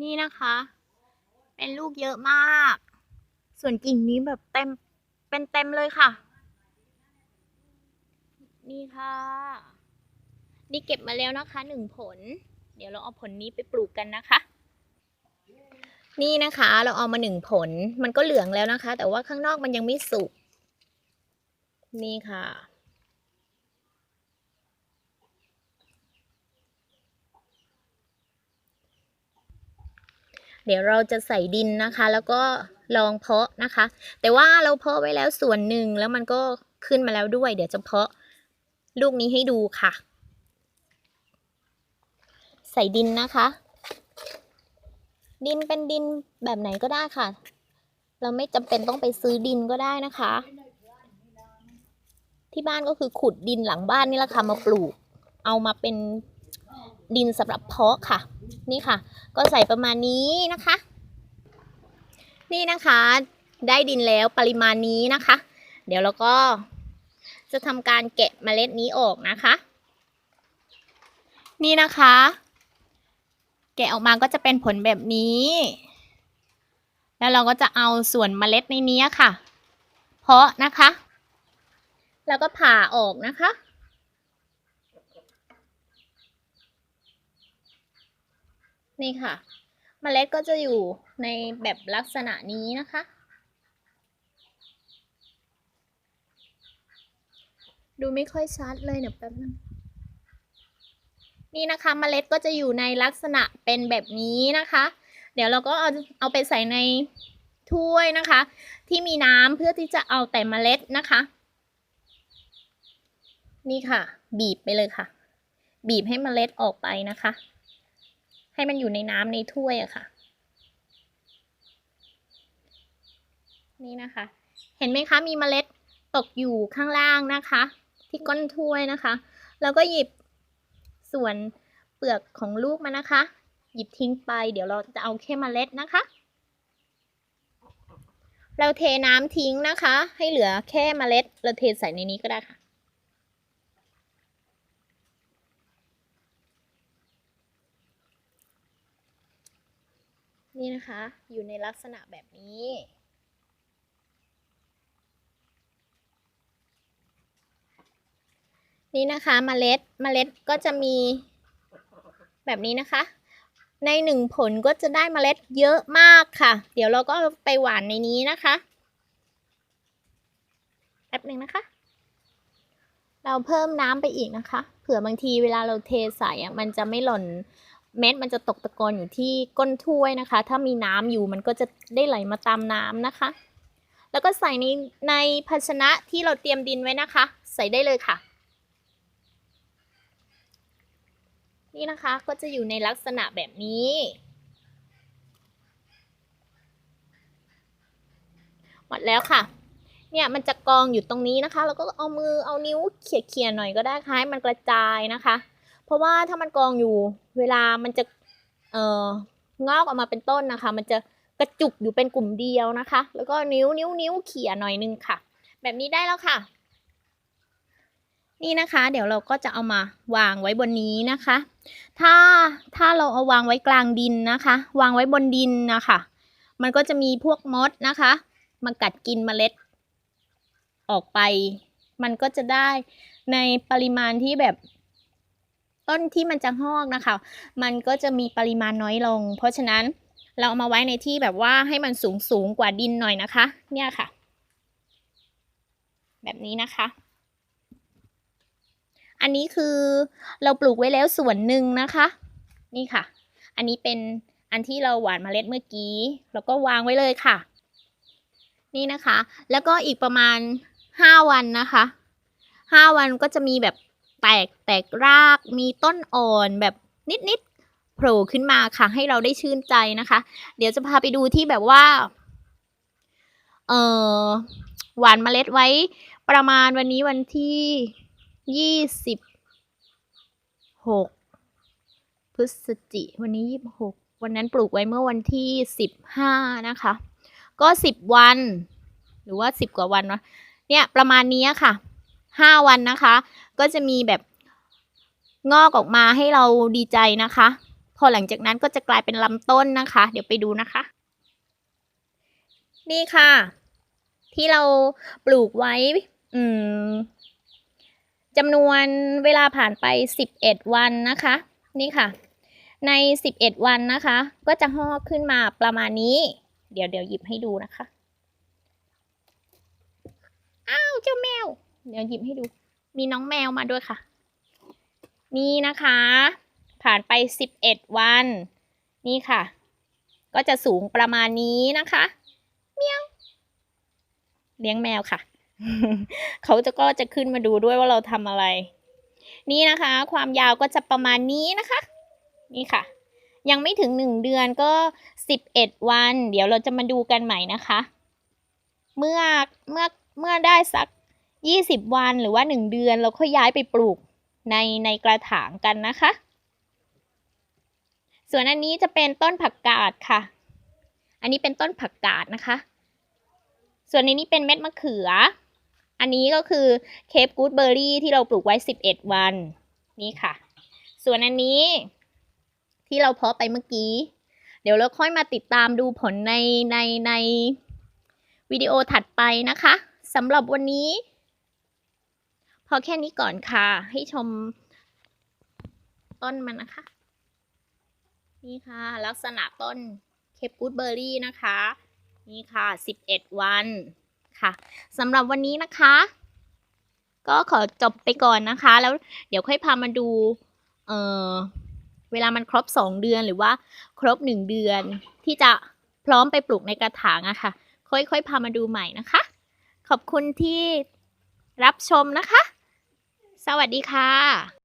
นี่นะคะ เป็นลูกเยอะมาก ส่วนกิ่งนี้แบบเต็ม เป็นเต็มเลยค่ะ นี่ค่ะ นี่เก็บมาแล้วนะคะหนึ่งผล เดี๋ยวเราเอาผลนี้ไปปลูกกันนะคะ นี่นะคะเราเอามาหนึ่งผล มันก็เหลืองแล้วนะคะ แต่ว่าข้างนอกมันยังไม่สุก นี่ค่ะ เดี๋ยวเราจะใส่ดินนะคะ แล้วก็ลองเพาะนะคะ แต่ว่าเราเพาะไว้แล้วส่วนหนึ่งแล้วมันก็ขึ้นมาแล้วด้วย เดี๋ยวจะเพาะลูกนี้ให้ดูค่ะ ใส่ดินนะคะ ดินเป็นดินแบบไหนก็ได้ค่ะ เราไม่จำเป็นต้องไปซื้อดินก็ได้นะคะ ที่บ้านก็คือขุดดินหลังบ้านนี่แหละค่ะมาปลูก เอามาเป็นดินสำหรับเพาะค่ะ นี่ค่ะ ก็ใส่ประมาณนี้นะคะ นี่นะคะ ได้ดินแล้วปริมาณนี้นะคะ เดี๋ยวเราก็จะทำการแกะเมล็ดนี้ออกนะคะ นี่นะคะ แกะออกมาก็จะเป็นผลแบบนี้ แล้วเราก็จะเอาส่วนเมล็ดในนี้ค่ะ เพาะนะคะ แล้วก็ผ่าออกนะคะ นี่ค่ะเมล็ดก็จะอยู่ในแบบลักษณะนี้นะคะ ดูไม่ค่อยชัดเลยเดี๋ยวแป๊บนึงนี่นะคะเมล็ดก็จะอยู่ในลักษณะเป็นแบบนี้นะคะ เดี๋ยวเราก็เอาเอาไปใส่ในถ้วยนะคะ ที่มีน้ำเพื่อที่จะเอาแต่เมล็ดนะคะ นี่ค่ะ บีบไปเลยค่ะ บีบให้เมล็ดออกไปนะคะ ให้มันอยู่ในน้ำในถ้วยอะค่ะ นี่นะคะ เห็นไหมคะมีเมล็ดตกอยู่ข้างล่างนะคะ ที่ก้นถ้วยนะคะ แล้วก็หยิบส่วนเปลือกของลูกมานะคะ หยิบทิ้งไป เดี๋ยวเราจะเอาแค่เมล็ดนะคะ เราเทน้ำทิ้งนะคะ ให้เหลือแค่เมล็ด เราเทใส่ในนี้ก็ได้ค่ะ นี่นะคะ อยู่ในลักษณะแบบนี้ นี่นะคะเมล็ดเมล็ดก็จะมีแบบนี้นะคะ ในหนึ่งผลก็จะได้เมล็ดเยอะมากค่ะ เดี๋ยวเราก็ไปหว่านในนี้นะคะแป๊บหนึ่งนะคะ เราเพิ่มน้ำไปอีกนะคะ เผื่อบางทีเวลาเราเทใส่มันจะไม่หล่น เม็ดมันจะตกตะกอนอยู่ที่ก้นถ้วยนะคะ ถ้ามีน้ำอยู่มันก็จะได้ไหลมาตามน้ำนะคะ แล้วก็ใส่ในในภาชนะที่เราเตรียมดินไว้นะคะ ใส่ได้เลยค่ะ นี่นะคะก็จะอยู่ในลักษณะแบบนี้หมดแล้วค่ะเนี่ยมันจะกองอยู่ตรงนี้นะคะ แล้วก็เอามือเอานิ้วเขี่ยๆหน่อยก็ได้ค่ะให้มันกระจายนะคะ ราะว่าถ้ามันกองอยู่เวลามันจะเอ่องอกออกมาเป็นต้นนะคะ มันจะกระจุกอยู่เป็นกลุ่มเดียวนะคะ แล้วก็นิ้วนิ้วนิ้วเขี่ยหน่อยนึงค่ะ แบบนี้ได้แล้วค่ะ นี่นะคะ เดี๋ยวเราก็จะเอามาวางไว้บนนี้นะคะ ถ้าถ้าเราเอาวางไว้กลางดินนะคะ วางไว้บนดินนะคะ มันก็จะมีพวกมดนะคะมากัดกินเมล็ด ออกไป มันก็จะได้ในปริมาณที่แบบ ต้นที่มันจะงอกนะคะ มันก็จะมีปริมาณน้อยลง เพราะฉะนั้นเราเอามาไว้ในที่แบบว่าให้มันสูงสูงกว่าดินหน่อยนะคะ เนี่ยค่ะ แบบนี้นะคะ อันนี้คือเราปลูกไว้แล้วส่วนหนึ่งนะคะ นี่ค่ะ อันนี้เป็นอันที่เราหว่านเมล็ดเมื่อกี้ แล้วก็วางไว้เลยค่ะ นี่นะคะ แล้วก็อีกประมาณห้าวันนะคะห้าวันก็จะมีแบบ แตกแตกรากมีต้นอ่อนแบบนิดๆโผล่ขึ้นมาค่ะ ให้เราได้ชื่นใจนะคะ เดี๋ยวจะพาไปดูที่แบบว่าเออหวานเมล็ดไว้ประมาณวันนี้วันที่ยี่สิบหกพฤศจิวันนี้ยี่สิบหกวันนั้นปลูกไว้เมื่อวันที่สิบห้านะคะ ก็สิบวัน หรือว่าสิบกว่าวันวะเนี่ยประมาณนี้ค่ะ ห้าวันนะคะ ก็จะมีแบบงอกออกมาให้เราดีใจนะคะ พอหลังจากนั้นก็จะกลายเป็นลำต้นนะคะ เดี๋ยวไปดูนะคะ นี่ค่ะ ที่เราปลูกไว้ อืมจำนวนเวลาผ่านไป 11 วันนะคะ นี่ค่ะ ใน 11 วันนะคะ ก็จะหอกขึ้นมาประมาณนี้ เดี๋ยวเดี๋ยวหยิบให้ดูนะคะ อ้าว เจ้าแมว เดี๋ยวหยิบให้ดู มีน้องแมวมาด้วยค่ะ นี่นะคะ ผ่านไป11วัน นี่ค่ะ ก็จะสูงประมาณนี้นะคะเมียวเลี้ยงแมวค่ะ เขาจะก็จะขึ้นมาดูด้วยว่าเราทำอะไร นี่นะคะ ความยาวก็จะประมาณนี้นะคะ นี่ค่ะ ยังไม่ถึงหนึ่งเดือนก็สิบเอ็ดวัน เดี๋ยวเราจะมาดูกันใหม่นะคะ เมื่อเมื่อเมื่อได้สัก ยี่สิบวันหรือว่าหนึ่งเดือนเราค่อยย้ายไปปลูกในในกระถางกันนะคะ ส่วนอันนี้จะเป็นต้นผักกาดค่ะ อันนี้เป็นต้นผักกาดนะคะ ส่วนในนี้เป็นเม็ดมะเขือ อันนี้ก็คือเคปกูดเบอร์รี่ที่เราปลูกไว้ 11 วันนี่ค่ะ ส่วนอันนี้ที่เราเพาะไปเมื่อกี้ เดี๋ยวเราค่อยมาติดตามดูผลในในในวิดีโอถัดไปนะคะสำหรับวันนี้ อแค่นี้ก่อนค่ะ ให้ชมต้นมันนะคะ นี่ค่ะ ลักษณะต้นเคปกูดเบอร์รี่นะคะ นี่ค่ะ 11 วันค่ะสำหรับวันนี้นะคะ ก็ขอจบไปก่อนนะคะ แล้วเดี๋ยวค่อยพามาดูเอ่อเวลามันครบ 2 เดือนหรือว่าครบ 1 เดือนที่จะพร้อมไปปลูกในกระถางอะค่ะ ค่อยๆพามาดูใหม่นะคะ ขอบคุณที่รับชมนะคะ สวัสดีค่ะ